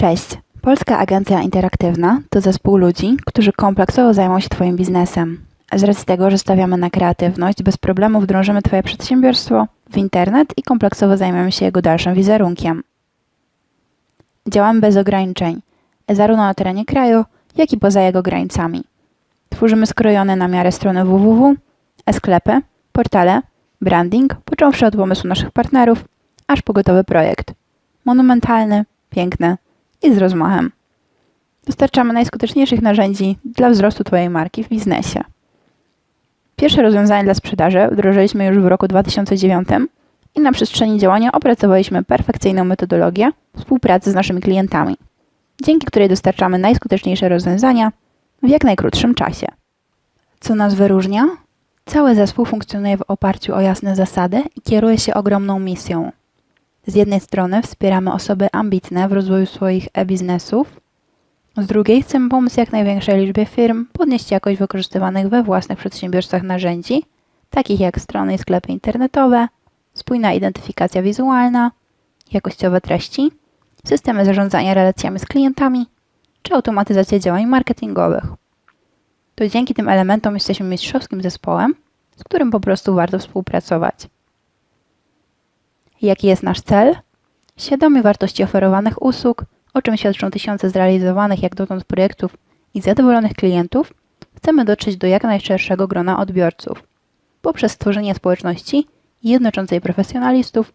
Cześć. Polska Agencja Interaktywna to zespół ludzi, którzy kompleksowo zajmą się Twoim biznesem. Z racji tego, że stawiamy na kreatywność, bez problemu wdrożymy Twoje przedsiębiorstwo w internet i kompleksowo zajmiemy się jego dalszym wizerunkiem. Działamy bez ograniczeń, zarówno na terenie kraju, jak i poza jego granicami. Tworzymy skrojone na miarę strony www, e-sklepy, portale, branding, począwszy od pomysłu naszych partnerów, aż po gotowy projekt. Monumentalny, piękny i z rozmachem. Dostarczamy najskuteczniejszych narzędzi dla wzrostu Twojej marki w biznesie. Pierwsze rozwiązanie dla sprzedaży wdrożyliśmy już w roku 2009 i na przestrzeni działania opracowaliśmy perfekcyjną metodologię współpracy z naszymi klientami, dzięki której dostarczamy najskuteczniejsze rozwiązania w jak najkrótszym czasie. Co nas wyróżnia? Cały zespół funkcjonuje w oparciu o jasne zasady i kieruje się ogromną misją. Z jednej strony wspieramy osoby ambitne w rozwoju swoich e-biznesów, z drugiej chcemy pomóc jak największej liczbie firm podnieść jakość wykorzystywanych we własnych przedsiębiorstwach narzędzi, takich jak strony i sklepy internetowe, spójna identyfikacja wizualna, jakościowe treści, systemy zarządzania relacjami z klientami czy automatyzacja działań marketingowych. To dzięki tym elementom jesteśmy mistrzowskim zespołem, z którym po prostu warto współpracować. Jaki jest nasz cel? Świadomi wartości oferowanych usług, o czym świadczą tysiące zrealizowanych jak dotąd projektów i zadowolonych klientów, chcemy dotrzeć do jak najszerszego grona odbiorców poprzez stworzenie społeczności jednoczącej profesjonalistów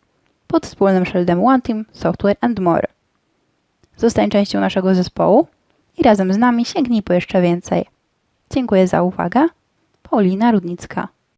pod wspólnym szyldem One Team Software and More. Zostań częścią naszego zespołu i razem z nami sięgnij po jeszcze więcej. Dziękuję za uwagę. Paulina Rudnicka.